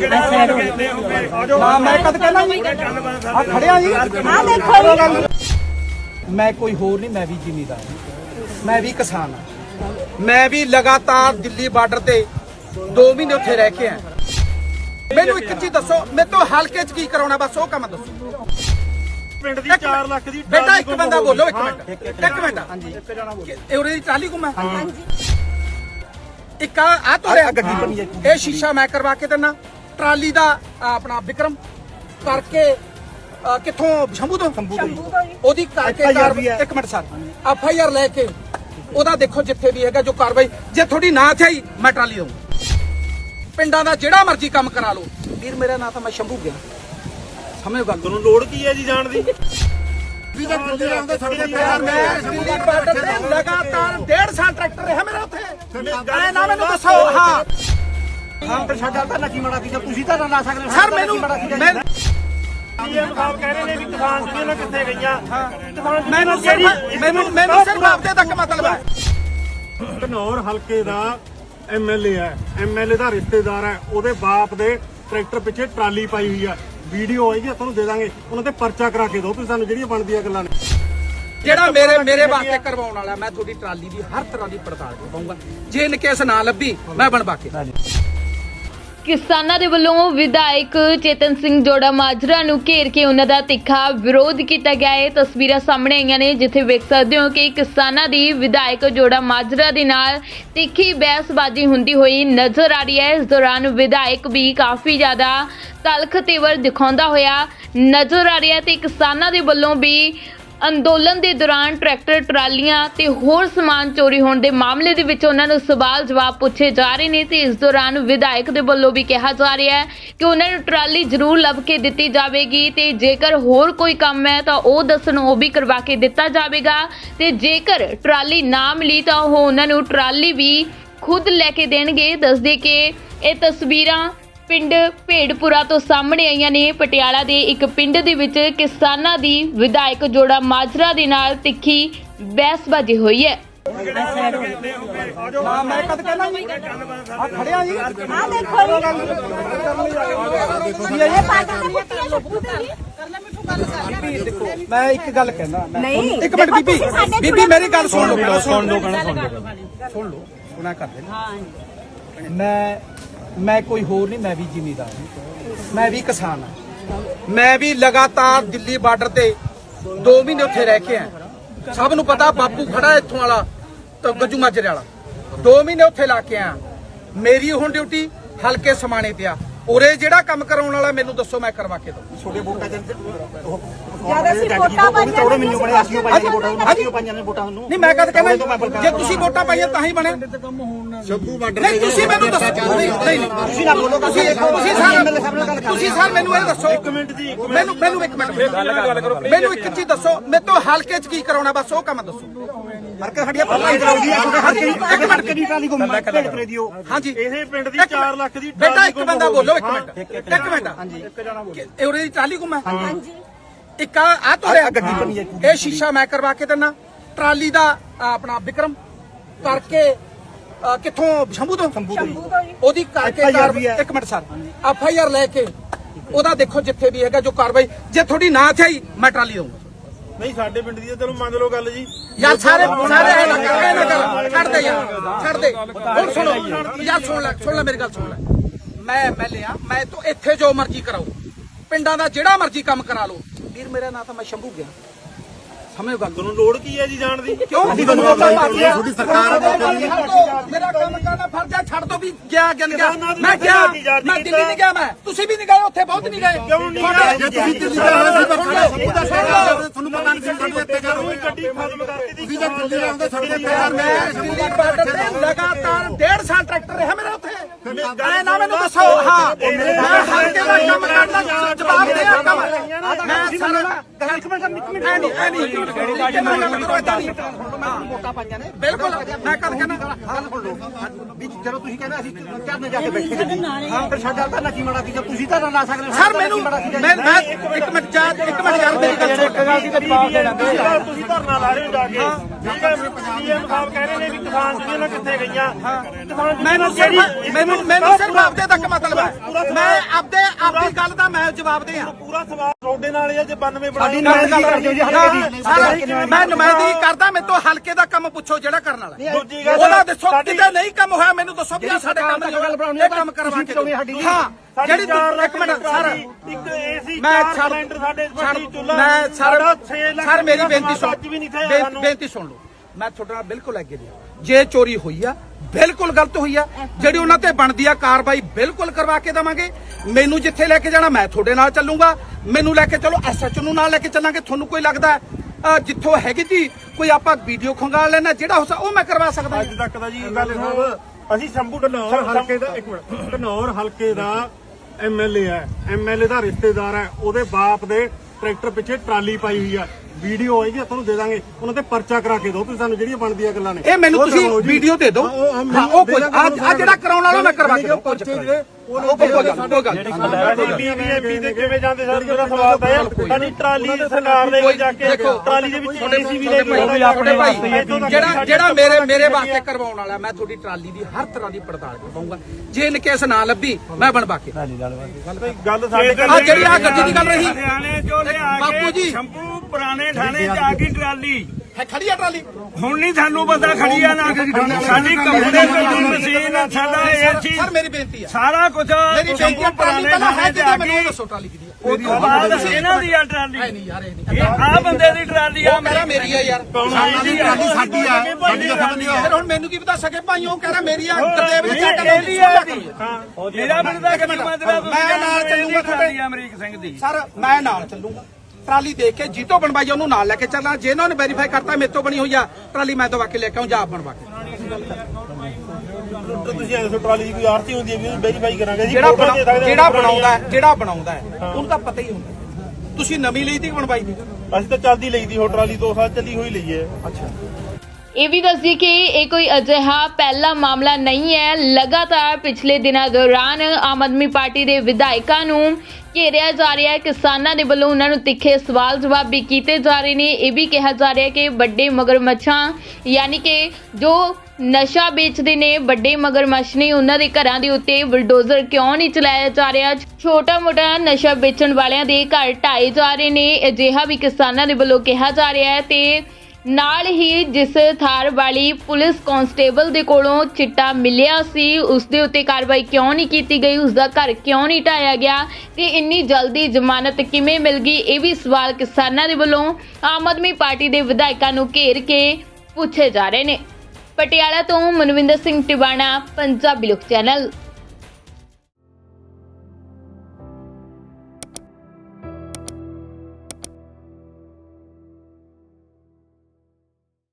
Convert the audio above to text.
ਨਾ ਮੈਂ ਕਦ ਕਹਿਣਾ ਜੀ? ਆ ਖੜਿਆ ਜੀ। ਆ ਦੇਖੋ ਜੀ। ਮੈਂ ਕੋਈ ਹੋਰ ਨਹੀਂ ਮੈਂ ਵੀ ਜ਼ਿਮੀਦਾਰ ਹਾਂ। ਮੈਂ ਵੀ ਕਿਸਾਨ ਹਾਂ। ਮੈਂ ਵੀ ਲਗਾਤਾਰ ਦਿੱਲੀ ਬਾਰਡਰ ਤੇ 2 ਮਹੀਨੇ ਉੱਥੇ ਰਹਿ ਕੇ ਆਇਆ। ਮੈਨੂੰ ਇੱਕ ਚੀਜ਼ ਦੱਸੋ ਮੇਰੇ ਤੋਂ ਹਲਕੇ 'ਚ ਕੀ ਕਰਾਉਣਾ ਬਸ ਉਹ ਕੰਮ ਦੱਸੋ। ਪਿੰਡ ਦੀ ਇੱਕ 4 ਮਿੰਟ। ਲੱਖ ਦੀ ਬੇਟਾ ਇੱਕ ਬੰਦਾ ਬੋਲੋ ਇੱਕ ਮਿੰਟ। ਇੱਕ ਮਿੰਟ। ਹਾਂਜੀ। ਇਹ ਉਰੇ ਦੀ ਟਰਾਲੀ ਘੁੰਮਾ ਇੱਕ ਆ ਆ ਬਣੀ ਇਹ ਸ਼ੀਸ਼ਾ ਮੈਂ ਕਰਵਾ ਕੇ ਦਿੰਨਾ ਟਰਾਲੀ ਦਾ ਆਪਣਾ ਵਿਕਰਮ ਕਰਕੇ ਕਿੱਥੋਂ? ਸ਼ੰਭੂ ਤੋਂ? ਸ਼ੰਭੂ ਤੋਂ ਜੀ। ਉਹਦੀ ਕਰਕੇ ਕਾਰਵਾਈ ਇੱਕ minute sir. F I R ਲੈ ਕੇ ਉਹਦਾ ਦੇਖੋ ਜਿੱਥੇ ਵੀ ਹੈਗਾ ਜੋ ਕਾਰਵਾਈ। ਜੇ ਤੁਹਾਡੀ ਨਾ ਥਈ ਮੈਂ ਟਰਾਲੀ ਦਊਂਗਾ ਪਿੰਡਾਂ ਦਾ ਜਿਹੜਾ ਮਰਜ਼ੀ ਕੰਮ ਕਰਾ ਲਓ। ਵੀਰ ਮੇਰਾ ਨਾਂ ਤਾਂ ਮੈਂ ਸ਼ੰਭੂ ਗਿਆ। ਸਮਝੋ ਗੱਲ। ਤੁਹਾਨੂੰ ਲੋੜ ਕੀ ਹੈ ਜੀ ਜਾਣ ਦੀ? ਯਾਰ ਮੈਂ ਦਿੱਲੀ ਬਾਰਡਰ ਤੇ ਲਗਾਤਾਰ ਡੇਢ ਸਾਲ ਟਰੈਕਟਰ ਰਿਹਾ ਮੇਰਾ ਉੱਥੇ। ਐ ਨਾ ਮੈਨੂੰ ਦੱਸੋ ਹਾਂ। ਹਾਂ ਤੇ ਸਾਡਾ ਤਾਂ ਨੱਕੀ ਮਾੜਾ ਕੀਤਾ ਤੁਸੀਂ ਤਾਂ ਨਾ ਲਾ ਸਕਦੇ ਸਰ ਮੈਨੂੰ ਮੈਂ ਸੀਐਮ ਸਾਹਿਬ ਕਹਿ ਰਹੇ ਨੇ ਵੀ ਕਿਸਾਨ ਜਿਹੜੀਆਂ ਕਿੱਥੇ ਗਈਆਂ। ਕਿਸਾਨ ਮੈਨੂੰ ਸਿਰਫ ਮੈਨੂੰ ਮੈਨੂੰ ਸਿਰਫ ਆਪਦੇ ਤੱਕ ਮਤਲਬ ਹੈ। ਘਨੌਰ ਹਲਕੇ ਦਾ ਐਮਐਲਏ ਹੈ ਐਮਐਲਏ ਦਾ ਰਿਸ਼ਤੇਦਾਰ ਹੈ ਉਹਦੇ ਬਾਪ ਦੇ ਟਰੈਕਟਰ ਪਿੱਛੇ ਟਰਾਲੀ ਪਾਈ ਹੋਈ ਹੈ ਵੀਡੀਓ ਆਏਗੀ ਤੁਹਾਨੂੰ ਦੇ ਦਾਂਗੇ। ਉਹਨਾਂ ਤੇ ਪਰਚਾ ਕਰਾ ਕੇ ਦਿਓ ਤੁਸੀਂ ਸਾਨੂੰ ਜਿਹੜੀਆਂ ਬਣਦੀਆਂ ਗੱਲਾਂ ਨੇ। ਜਿਹੜਾ ਮੇਰੇ ਮੇਰੇ ਵਾਸਤੇ ਕਰਵਾਉਣ ਵਾਲਾ ਮੈਂ ਤੁਹਾਡੀ ਟਰਾਲੀ ਦੀ ਹਰ ਤਰ੍ਹਾਂ ਦੀ ਪੜਤਾਲ ਕਰਵਾਉਂਗਾ। ਜੇ ਇਨ ਕੇਸ ਨਾ ਲੱਭੀ ਮੈਂ ਬਣਵਾ ਕੇ ਕਿਸਾਨਾਂ ਦੇ ਵੱਲੋਂ ਵਿਧਾਇਕ ਚੇਤਨ ਸਿੰਘ ਜੋੜਾ ਮਾਜਰਾ ਨੂੰ ਘੇਰ ਕੇ ਉਹਨਾਂ ਦਾ ਤਿੱਖਾ ਵਿਰੋਧ ਕੀਤਾ ਗਿਆ ਹੈ। ਤਸਵੀਰਾਂ ਸਾਹਮਣੇ ਆਈਆਂ ਨੇ, ਜਿੱਥੇ ਵੇਖ ਸਕਦੇ ਹੋ ਕਿ ਕਿਸਾਨਾਂ ਦੀ ਵਿਧਾਇਕ ਜੋੜਾ ਮਾਜਰਾ ਦੇ ਨਾਲ ਤਿੱਖੀ ਬਹਿਸਬਾਜ਼ੀ ਹੁੰਦੀ ਹੋਈ ਨਜ਼ਰ ਆ ਰਹੀ ਹੈ। ਇਸ ਦੌਰਾਨ ਵਿਧਾਇਕ ਵੀ ਕਾਫੀ ਜ਼ਿਆਦਾ ਤਲਖ ਤੇਵਰ ਦਿਖਾਉਂਦਾ ਹੋਇਆ ਨਜ਼ਰ ਆ ਰਿਹਾ ਤੇ ਕਿਸਾਨਾਂ ਦੇ ਵੱਲੋਂ ਵੀ ਅੰਦੋਲਨ ਦੇ ਦੌਰਾਨ ਟਰੈਕਟਰ, ਟਰਾਲੀਆਂ ਤੇ ਹੋਰ ਸਮਾਨ ਚੋਰੀ ਹੋਣ ਦੇ ਮਾਮਲੇ ਦੇ ਵਿੱਚ ਉਹਨਾਂ ਨੂੰ ਸਵਾਲ ਜਵਾਬ ਪੁੱਛੇ ਜਾ ਰਹੇ ਨੇ ਤੇ ਇਸ ਦੌਰਾਨ ਵਿਧਾਇਕ ਦੇ ਵੱਲੋਂ ਵੀ ਕਿਹਾ ਜਾ ਰਿਹਾ ਹੈ ਕਿ ਉਹਨਾਂ ਨੂੰ ਟਰਾਲੀ ਜ਼ਰੂਰ ਲੱਭ ਕੇ ਦਿੱਤੀ ਜਾਵੇਗੀ ਤੇ ਜੇਕਰ ਹੋਰ ਕੋਈ ਕੰਮ ਹੈ ਤਾਂ ਉਹ ਦੱਸਣ ਉਹ ਵੀ ਕਰਵਾ ਕੇ ਦਿੱਤਾ ਜਾਵੇਗਾ ਤੇ ਜੇਕਰ ਟਰਾਲੀ ਨਾ ਮਿਲੀ ਤਾਂ ਉਹ ਉਹਨਾਂ ਨੂੰ ਟਰਾਲੀ ਵੀ ਖੁਦ ਲੈ ਕੇ ਦੇਣਗੇ। ਦੱਸਦੇ ਕਿ ਇਹ ਤਸਵੀਰਾਂ ਪਿੰਡ ਭੇੜਪੁਰਾ ਤੋਂ ਸਾਹਮਣੇ ਆਈਆਂ ਨੇ। ਪਟਿਆਲਾ ਦੇ ਇੱਕ ਪਿੰਡ ਦੇ ਵਿੱਚ ਕਿਸਾਨਾਂ ਦੀ ਵਿਧਾਇਕ ਜੋੜਾ ਮਾਜਰਾ ਦੇ ਨਾਲ ਤਿੱਖੀ ਬਹਿਸਬਾਜ਼ੀ ਹੋਈ ਹੈ। ਮੈਂ ਕਦ ਕਹਿਣਾ ਜੀ? ਆ ਖੜਿਆ ਜੀ। ਆ ਦੇਖੋ ਜੀ। ਇਹ ਪਾਟਾ ਦੇ ਪੁੱਤੀਆਂ ਸ਼ੰਭੂ ਤੇ ਜੀ। ਮੈਂ ਇੱਕ ਗੱਲ ਕਹਿੰਦਾ। ਮੈਂ ਨਹੀਂ, ਤੁਹਾਨੂੰ- ਇੱਕ ਮਿੰਟ ਦੇਖੋ ਬੀਬੀ ਤੁਸੀਂ ਸਾਡੇ ਬੀਬੀ ਕੋਲ- ਮੇਰੀ ਗੱਲ ਸੁਣ ਲਓ ਸੁਣ ਲਓ ਸੁਣ ਲਓ। ਸੁਣਾ ਕਰ ਦੇ। ਮੈਂ ਮੈਂ ਕੋਈ ਹੋਰ ਨਹੀਂ, ਮੈਂ ਵੀ ਜ਼ਿਮੀਦਾਰ ਮੈਂ ਵੀ ਕਿਸਾਨ ਹਾਂ। ਮੈਂ ਵੀ ਲਗਾਤਾਰ ਦਿੱਲੀ ਬਾਰਡਰ ਤੇ 2 ਮਹੀਨੇ ਉੱਥੇ ਰਹਿ ਕੇ ਆਇਆ। ਸਭ ਨੂੰ ਪਤਾ, ਬਾਪੂ ਖੜਾ ਇੱਥੋਂ ਵਾਲਾ, ਤੇ, ਗੱਜੂ ਮਾਜਰੇ ਵਾਲਾ। 2 ਮਹੀਨੇ ਉੱਥੇ ਲਾ ਕੇ ਆਇਆ। ਮੇਰੀ ਹੁਣ ਡਿਊਟੀ ਹਲਕੇ ਸਮਾਣੇ ਤੇ ਆ। ਉਰੇ ਜਿਹੜਾ ਕੰਮ ਕਰਾਉਣ ਵਾਲਾ ਮੈਨੂੰ ਦੱਸੋ ਮੈਂ ਕਰਵਾ ਕੇ ਦਊਂ। ਛੋਟੇ ਵੋਟਾਂ ਚ ਉਹ ਜਦ ਅਸੀਂ ਵੋਟਾਂ ਪਾਈਆਂ ਚੌੜੇ ਮੈਨੂੰ ਬਣੇ ਅਸੀਂ ਪਾਈਆਂ ਨੇ ਵੋਟਾਂ ਹਾਂਜੀ। ਅਸੀਂ ਪਾਈਆਂ ਨੇ ਵੋਟਾਂ ਨੂੰ ਨਹੀਂ ਮੈਂ ਕਦ ਕਹਿੰਦਾ ਜੇ ਤੁਸੀਂ ਵੋਟਾਂ ਪਾਈਆਂ ਤਾਂ ਹੀ ਬਣੇ ਸ਼ੰਭੂ ਬਾਰਡਰ ਨਹੀਂ ਤੁਸੀਂ ਮੈਨੂੰ ਦੱਸੋ ਨਹੀਂ ਨਹੀਂ। ਤੁਸੀਂ ਨਾ ਬੋਲੋ ਤੁਸੀਂ ਤੁਸੀਂ ਸਰ ਤੁਸੀਂ ਸਰ ਮੈਨੂੰ ਇਹ ਦੱਸੋ। ਇੱਕ ਮਿੰਟ ਜੀ ਇੱਕ ਮਿੰਟ ਮੈਨੂੰ ਮੈਨੂੰ ਇੱਕ ਮਿੰਟ ਮੈਨੂੰ ਇੱਕ ਚੀਜ਼ ਦੱਸੋ ਮੇਰੇ ਤੋਂ ਹਲਕੇ 'ਚ ਕੀ ਕਰਾਉਣਾ ਬਸ ਉਹ ਕੰਮ ਦੱਸੋ। ਹਰਕਤ ਸਾਡੀਆਂ ਪੱਲਾ ਹੀ ਕਰਾਉਂਦੀ ਹੈ ਤੁਹਾਡੇ ਹਰਕੇ ਇੱਕ ਮਿੰਟ ਕਿਹੜੀ ਟਰਾਲੀ ਘੁੰਮ ਭੇਡ ਪਰੇ ਦਿਓ ਹਾਂਜੀ। ਇਹ ਪਿੰਡ ਦੀ ਇੱਕ 4 ਲੱਖ ਦੀ ਬੇਟਾ ਟਰਾਲੀ ਇੱਕ ਬੰਦਾ ਬੋਲੋ ਇੱਕ ਹਾਂ। ਮਿੰਟ। ਇੱਕ ਮਿੰਟ। ਹਾਂਜੀ। ਇਹ ਉਰੇ ਦੀ ਟਰਾਲੀ ਘੁੰਮਾ। ਹਾਂਜੀ। ਇੱਕ ਆ ਆ ਆ ਤੋਰਿਆ ਗੱਡੀ ਬਣੀ ਹੈ। ਇਹ ਸ਼ੀਸ਼ਾ ਮੈਂ ਕਰਵਾ ਕੇ ਦਿੰਨਾ। ਟਰਾਲੀ ਦਾ ਆਪਣਾ ਵਿਕਰਮ ਕਰਕੇ ਕਿੱਥੋਂ? ਸ਼ੰਭੂ ਤੋਂ? ਸ਼ੰਭੂ ਤੋਂ ਜੀ। ਉਹਦੀ ਕਰਕੇ। ਇੱਕ minute sir. F I R ਲੈ ਕੇ ਉਹਦਾ ਦੇਖੋ ਜਿੱਥੇ ਵੀ ਹੈਗਾ ਜੋ ਕਾਰਵਾਈ। ਜੇ ਤੁਹਾਡੀ ਨਾ ਥਈ ਮੈਂ ਟਰਾਲੀ ਦਊਂਗਾ। ਨਹੀਂ ਸਾਡੇ ਪਿੰਡ ਦੀ ਤਾਂ ਚਲੋ ਮੰਨ ਲਓ ਗੱਲ ਜੀ। ਯਾਰ ਸਾਰੇ ਸਾਰੇ ਇਹ ਨਾ ਕਰ ਇਹ ਨਾ ਕਰ। ਛੱਡ ਦੇ ਯਾਰ ਛੱਡ ਦੇ। ਹੁਣ ਸੁਣੋ ਯਾਰ ਸੁਣ ਲੈ ਸੁਣ ਲੈ ਮੇਰੀ ਗੱਲ ਸੁਣ ਲੈ। ਮੈਂ ਐਮਐਲਏ ਆ ਮੈਂ ਤੋਂ ਇੱਥੇ ਜੋ ਮਰਜ਼ੀ ਕਰਾਓ। ਪਿੰਡਾਂ ਦਾ ਜਿਹੜਾ ਮਰਜ਼ੀ ਕੰਮ ਕਰਾ ਲਓ। ਵੀਰ ਮੇਰਾ ਨਾਂ ਤਾਂ ਮੈਂ ਸ਼ੰਭੂ ਗਿਆ। ਸਮਝੋ ਗੱਲ। ਤੁਹਾਨੂੰ ਲੋੜ ਕੀ ਹੈ ਜੀ ਜਾਣ ਦੀ? ਕਿਉਂ? ਅਸੀਂ ਤੁਹਾਨੂੰ ਵੋਟਾਂ ਪਾਤੀਆਂ ਤੁਹਾਡੀ ਸਰਕਾਰ ਮੇਰਾ ਕੰਮ ਕਰਨਾ ਫਰਜ਼ ਹੈ ਛੱਡ ਦੋ ਵੀ ਗਿਆ ਗਿਆ ਨਹੀਂ ਗਿਆ। ਮੈਂ ਗਿਆ ਮੈਂ ਦਿੱਲੀ ਨਹੀਂ ਗਿਆ ਮੈਂ। ਤੁਸੀਂ ਵੀ ਨਹੀਂ ਗਏ ਉੱਥੇ ਬਹੁਤ ਨਹੀਂ ਗਏ। ਕਿਉਂ ਨਹੀਂ ਤੁਹਾਡੇ- ਗਏ? ਤੁਸੀਂ ਦਿੱਲੀ ਗਏ ਤੁਹਾਨੂੰ ਪਤਾ ਨਹੀਂ ਸਾਡੇ ਉੱਤੇ ਕੋਈ ਗੱਡੀ ਖਤਮ ਕਰਤੀ ਦੀ ਤੁਸੀਂ ਤਾਂ ਦਿੱਲੀ ਆਉਂਦੇ ਸਾਡੇ ਉੱਤੇ ਯਾਰ ਮੈਂ ਦਿੱਲੀ ਬਾਰਡਰ ਤੇ ਲਗਾਤਾਰ ਡੇਢ ਸਾਲ ਟਰੈਕਟਰ ਰਿਹਾ ਮੇਰਾ ਉੱਥੇ। ਐ ਨਾ ਮੈਨੂੰ ਦੱਸੋ ਹਾਂ ਮੈਂ ਹਲਕੇ ਦਾ ਕੰਮ ਕਰਨਾ ਜਵਾਬ ਦੇ ਕੰਮ। ਮੈਂ ਸਾਰਾ ਇੱਕ ਮਿੰਟ ਇੱਕ ਮਿੰਟ ਐ ਨਹੀਂ ਐ ਨਹੀਂ। ਕਿਹੜੀ ਗਾੜੀ ਨਾਲ ਗੱਲ ਕਰੋ ਏਦਾਂ ਨਹੀਂ ਵੋਟਾਂ ਪਾਈਆਂ ਨੇ। ਬਿਲਕੁਲ। ਮੈਂ ਕਦ ਕਹਿੰਦਾ ਗੱਲ ਸੁਣ ਲਓ ਵੀ ਜਦੋਂ ਤੁਸੀਂ ਕਹਿੰਦੇ ਅਸੀਂ ਧਰਨੇ ਜਾ ਕੇ ਬੈਠੇ ਸੀ ਹਾਂ। ਫਿਰ ਸਾਡਾ ਤਾਂ ਕੀ ਮਾੜਾ ਸੀ ਜੇ ਤੁਸੀਂ ਤਾਂ ਲਾ ਸਕਦੇ ਹੋ। ਸਰ ਮੈਨੂੰ ਮੈਂ ਮੈਂ ਇੱਕ ਮਿੰਟ। ਜਾ ਇੱਕ ਮਿੰਟ ਯਾਰ ਮੇਰੀ ਗੱਲ ਸੁਣ। ਤੁਸੀਂ ਧਰਨਾ ਲਾ ਰਹੇ ਹੋ ਜਾ ਕੇ। ਠੀਕ ਹੈ ਸੀਐਮ ਸਾਹਿਬ ਕਹਿ ਰਹੇ ਨੇ ਵੀ ਕਿਸਾਨ ਜਿਹੜੀਆਂ ਕਿੱਥੇ ਗਈਆਂ? ਕਿਸਾਨ ਮੈਨੂੰ ਸਿਰਫ ਮੈਨੂੰ ਮੈਨੂੰ ਸਿਰਫ ਆਪਦੇ ਤੱਕ ਮਤਲਬ ਹੈ। ਮੈਂ ਆਪਦੇ ਆਪਦੀ ਗੱਲ ਦਾ ਮੈਂ ਜਵਾਬ ਦੇ ਆ। ਪੂਰਾ ਸਵਾਲ ਤੁਹਾਡੇ ਨਾਲ ਹੀ ਆ ਜੇ 92 ਸਾਡੀ ਨੁਮਾਇੰਦਗੀ ਕਰਦੇ ਹੋ ਜੀ ਹਲਕੇ ਦੀ ਮੈਂ ਨੁਮਾਇੰਦਗੀ ਕਰਦਾ ਮੇਰੇ ਤੋਂ ਹਲਕੇ ਦਾ ਕੰਮ ਪੁੱਛੋ ਜਿਹੜਾ ਕਰਨ ਵਾਲਾ। ਦੂਜੀ ਗੱਲ ਉਹਦਾ ਦੱਸੋ ਕਿਤੇ ਨਹੀਂ ਕੰਮ ਹੋਇਆ ਮੈਨੂੰ ਦੱਸੋ ਵੀ ਸਾਡੇ ਕੰਮ ਬਣਾਉਣੀ ਇਹ ਕੰਮ ਕਰਵਾ ਕੇ ਦਿਓ। ਹਾਂ ਜਿਹੜੀ ਇੱਕ ਮਿੰਟ ਸਰ। ਇੱਕ ਏਸੀ ਮੈਂ ਚੁੱਲ੍ਹਾ ਮੈਂ ਸਰ ਸਰ ਮੇਰੀ ਬੇਨਤੀ ਸੁਣ ਨਹੀਂ ਬੇਨਤੀ ਸੁਣ ਲਓ। ਮੈਂ ਤੁਹਾਡੇ ਨਾਲ ਬਿਲਕੁਲ ਅੱਗੇ ਨਹੀਂ ਜੇ ਚੋਰੀ ਹੋਈ ਆ ਬਿਲਕੁਲ ਗਲਤ ਹੋਈ ਆ। ਜਿਹੜੀ ਉਹਨਾਂ ਤੇ ਬਣਦੀ ਆ ਕਾਰਵਾਈ ਬਿਲਕੁਲ ਕਰਵਾ ਕੇ ਦਵਾਂਗੇ। ਮੈਨੂੰ ਜਿੱਥੇ ਲੈ ਕੇ ਜਾਣਾ ਮੈਂ ਤੁਹਾਡੇ ਨਾਲ ਚੱਲੂੰਗਾ। ਮੈਨੂੰ ਲੈ ਕੇ ਚਲੋ ਐਸਐਚ ਨੂੰ ਨਾਲ ਲੈ ਕੇ ਚੱਲਾਂਗੇ। ਤੁਹਾਨੂੰ ਕੋਈ ਲੱਗਦਾ ਜਿੱਥੋਂ ਹੈਗੀ ਜੀ ਕੋਈ ਆਪਾਂ ਵੀਡੀਓ ਖੰਗਾਲ ਲੈਣਾ ਜਿਹੜਾ ਹੋ ਸਕਦਾ ਉਹ ਮੈਂ ਕਰਵਾ ਸਕਦਾ ਅੱਜ ਤੱਕ ਦਾ ਜੀ ਗੱਲ ਸਾਹਿਬ ਅਸੀਂ ਸ਼ੰਭੂ ਢਨੌਰ ਹਲਕੇ ਦਾ ਇੱਕ ਮਿੰਟ। ਢਨੌਰ ਹਲਕੇ ਦਾ ਐਮਐਲਏ ਹੈ। ਐਮਐਲਏ ਦਾ ਰਿਸ਼ਤੇਦਾਰ ਹੈ। ਉਹਦੇ ਬਾਪ ਦੇ ਟਰੈਕਟਰ ਪਿੱਛੇ ਟਰਾਲੀ ਪਾਈ ਹੋਈ ਹੈ ਵੀਡੀਓ ਆਏਗੀ ਤੁਹਾਨੂੰ ਦੇ ਦਾਂਗੇ। ਉਹਨਾਂ ਤੇ ਪਰਚਾ ਕਰਾ ਕੇ ਦਿਓ ਤੁਸੀਂ ਸਾਨੂੰ ਜਿਹੜੀਆਂ ਬਣਦੀਆਂ ਗੱਲਾਂ ਨੇ। ਇਹ ਮੈਨੂੰ ਤੁਸੀਂ। ਵੀਡੀਓ ਦੇ ਦਿਓ। ਹਾਂ, ਉਹ- ਦੇ ਦਾਂਗੇ ਆ ਜਿਹੜਾ ਕਰਾਉਣ ਵਾਲਾ ਮੈਂ ਕਰਵਾ ਕੇ ਕੋਈ ਪਰਚੇ ਜਿਹੜੇ ਨਹੀਂ। ਉਹ ਕੋਈ ਗੱਲ ਨਹੀਂ, ਕੋਈ ਗੱਲ ਨਹੀਂ। ਬੀਬੀਐਮਪੀ ਦੇ ਕਿਵੇਂ ਜਾਂਦੇ ਸਰ? ਮੇਰਾ ਸਵਾਲ ਹੈ ਸਾਡੀ ਟਰਾਲੀ ਸਰਕਾਰ ਦੇ ਜਾ ਕੇ ਦੇਖੋ ਟਰਾਲੀ ਦੇ ਵਿੱਚ ਏਸੀ ਵੀ ਲੈ ਕੇ ਤੁਹਾਡੇ ਆਪਣੇ ਭਾਈ ਜਿਹੜਾ ਜਿਹੜਾ ਮੇਰੇ ਮੇਰੇ ਵਾਸਤੇ ਕਰਵਾਉਣ ਵਾਲਾ ਮੈਂ ਤੁਹਾਡੀ ਟਰਾਲੀ ਦੀ ਹਰ ਤਰ੍ਹਾਂ ਦੀ ਪੜਤਾਲ ਕਰਵਾਉਂਗਾ। ਜੇ ਇਨ ਕੇਸ ਨਾ ਲੱਭੀ ਮੈਂ ਬਣ ਕੇ ਗੱਲ ਸਾਡੇ ਆ ਜਿਹੜੀ ਆ ਗੱਡੀ ਦੀ ਗੱਲ ਰਹੀ ਹਰਿਆਣੇ ਚੋਂ ਲਿਆ ਬਾਪੂ ਕੇ ਜੀ। ਸ਼ੰਭੂ ਪੁਰਾਣੇ ਥਾਣੇ ਟਰਾਲੀ। ਖੜੀ ਆ ਟਰਾਲੀ? ਹੁਣ ਨਹੀਂ ਸਾਨੂੰ ਪਤਾ ਖੜੀ ਆ ਨਾ। ਸਾਡੀ ਕੱਪੜੇ ਦੀ ਮਸ਼ੀਨ ਸਾਡਾ ਏਸੀ ਸਰ ਮੇਰੀ ਬੇਨਤੀ ਆ। ਸਾਰਾ ਕੁਝ ਮੇਰੀ ਟਰਾਲੀ ਪੁਰਾਣੇ ਪਹਿਲਾਂ ਹੈ ਥਾਣੇ ਚ ਆ ਕਿਤੇ ਮੈਨੂੰ ਉਹ ਗਈ ਦੱਸੋ ਟਰਾਲੀ ਕਿਹਦੀ ਆ ਉਸ ਤੋਂ ਬਾਅਦ ਇਹਨਾਂ ਦੀ ਆ ਟਰਾਲੀ। ਨਹੀਂ ਯਾਰ ਇਹ ਨਹੀਂ। ਇਹ ਆ ਬੰਦੇ ਦੀ ਟਰਾਲੀ ਆ ਉਹ ਕਹਿ ਰਿਹਾ ਮੇਰੀ ਆ ਯਾਰ। ਸਾਡੀ ਟਰਾਲੀ ਸਾਡੀ ਆ ਸਾਡੀ ਟਰਾਲੀ ਆ। ਫਿਰ ਹੁਣ ਮੈਨੂੰ ਕੀ ਪਤਾ ਸਕੇ ਭਾਈ ਉਹ ਕਹਿ ਰਿਹਾ ਮੇਰੀ ਆ ਗੁਰਦੇਵ ਨੇ ਚੱਕ ਇਹਦੀ ਆ ਇਹਦੀ ਮੇਰਾ ਬੰਦਾ ਕਿ ਮਤਲਬ ਮੈਂ ਨਾਲ ਚੱਲੂਗਾ ਤੁਹਾਡੇ। ਅਮਰੀਕ ਸਿੰਘ ਦੀ। ਸਰ ਮੈਂ ਨਾਲ ਚੱਲੂਗਾ। ਟਰਾਲੀ ਦੇਖ ਕੇ ਜੀਤੋ ਬਣਵਾਈ ਉਹਨੂੰ ਨਾਲ ਲੈ ਕੇ ਚੱਲਾਂ ਜੇ ਇਹਨਾਂ ਨੇ ਵੈਰੀਫਾਈ ਕਰਤਾ ਮੇਰੇ ਤੋਂ ਬਣੀ ਹੋਈ ਆ ਟਰਾਲੀ ਮੈਂ ਦਵਾ ਕੇ ਲੈ ਕੇ ਆਉਂ ਜਾ ਆਪ ਬਣਵਾ ਕੇ। ਤੁਸੀਂ ਐਂ ਦੱਸੋ ਟਰਾਲੀ ਦੀ ਕੋਈ ਆਰਤੀ ਹੁੰਦੀ ਹੈ ਵੀ ਵੈਰੀਫਾਈ ਕਰਾਂਗੇ? ਜੀ ਜਿਹੜਾ ਫੋਟੋ ਦੇ ਬਣਾ- ਸਕਦੇ ਹਾਂ ਜਿਹੜਾ ਪੁਰਾਣੀ ਬਣਾਉਂਦਾ ਹੈ ਜਿਹੜਾ ਬਣਾਉਂਦਾ ਹੈ ਉਹਨੂੰ ਤਾਂ ਪਤਾ ਹੀ ਹੁੰਦਾ ਤੁਸੀਂ ਨਵੀਂ ਲਈ ਤੀ ਬਣਵਾਈ ਦੀ? ਅਸੀਂ ਤਾਂ ਚੱਲਦੀ ਲਈ ਦੀ ਹੋ ਟਰਾਲੀ 2 ਸਾਲ ਚੱਲੀ ਹੋਈ ਲਈ ਹੈ। ਇਹ ਵੀ ਦੱਸਦੀ ਕਿ ਇਹ ਕੋਈ ਅਜਿਹਾ ਪਹਿਲਾ ਮਾਮਲਾ ਨਹੀਂ ਹੈ। ਲਗਾਤਾਰ ਪਿਛਲੇ ਦਿਨਾਂ ਦੌਰਾਨ ਆਮ ਆਦਮੀ ਪਾਰਟੀ ਦੇ ਵਿਧਾਇਕਾਂ ਨੂੰ ਘੇਰਿਆ ਜਾ ਰਿਹਾ ਹੈ। ਕਿਸਾਨਾਂ ਦੇ ਵੱਲੋਂ ਉਹਨਾਂ ਨੂੰ ਤਿੱਖੇ ਸਵਾਲ ਜਵਾਬ ਵੀ ਕੀਤੇ ਜਾ ਰਹੇ ਨੇ। ਇਹ ਵੀ ਕਿਹਾ ਜਾ ਰਿਹਾ ਹੈ ਕਿ ਵੱਡੇ ਮਗਰਮੱਛਾਂ, ਯਾਨੀ ਕਿ ਜੋ ਨਸ਼ਾ ਵੇਚਦੇ ਨੇ, ਵੱਡੇ ਮਗਰਮੱਛ ਨੇ, ਉਹਨਾਂ ਦੇ ਘਰਾਂ ਦੇ ਉੱਤੇ ਬਲਡੋਜ਼ਰ ਕਿਉਂ ਨਹੀਂ ਚਲਾਇਆ ਜਾ ਰਿਹਾ? ਛੋਟਾ ਮੋਟਾ ਨਸ਼ਾ ਵੇਚਣ ਵਾਲਿਆਂ ਦੇ ਘਰ ਢਾਏ ਜਾ ਰਹੇ ਨੇ। ਅਜਿਹਾ ਵੀ ਕਿਸਾਨਾਂ ਦੇ ਵੱਲੋਂ ਕਿਹਾ ਜਾ ਰਿਹਾ ਹੈ ਤੇ ਨਾਲ ਹੀ ਜਿਸ ਥਾਰ ਵਾਲੀ ਪੁਲਿਸ ਕਾਂਸਟੇਬਲ ਦੇ ਕੋਲੋਂ ਚਿੱਟਾ ਮਿਲਿਆ ਸੀ, ਉਸ ਦੇ ਉੱਤੇ ਕਾਰਵਾਈ ਕਿਉਂ ਨਹੀਂ ਕੀਤੀ ਗਈ? ਉਸ ਦਾ ਘਰ ਕਿਉਂ ਨਹੀਂ ਢਾਇਆ ਗਿਆ? ਤੇ ਇੰਨੀ ਜਲਦੀ ਜ਼ਮਾਨਤ ਕਿਵੇਂ ਮਿਲ ਗਈ? ਇਹ ਵੀ ਸਵਾਲ ਕਿਸਾਨਾਂ ਦੇ ਵੱਲੋਂ ਆਮ ਆਦਮੀ ਪਾਰਟੀ ਦੇ ਵਿਧਾਇਕਾਂ ਨੂੰ ਘੇਰ ਕੇ ਪੁੱਛੇ ਜਾ ਰਹੇ ਨੇ। ਪਟਿਆਲਾ ਤੋਂ ਮਨਵਿੰਦਰ ਸਿੰਘ ਟਿਵਾਣਾ, ਪੰਜਾਬੀ ਲੋਕ ਚੈਨਲ।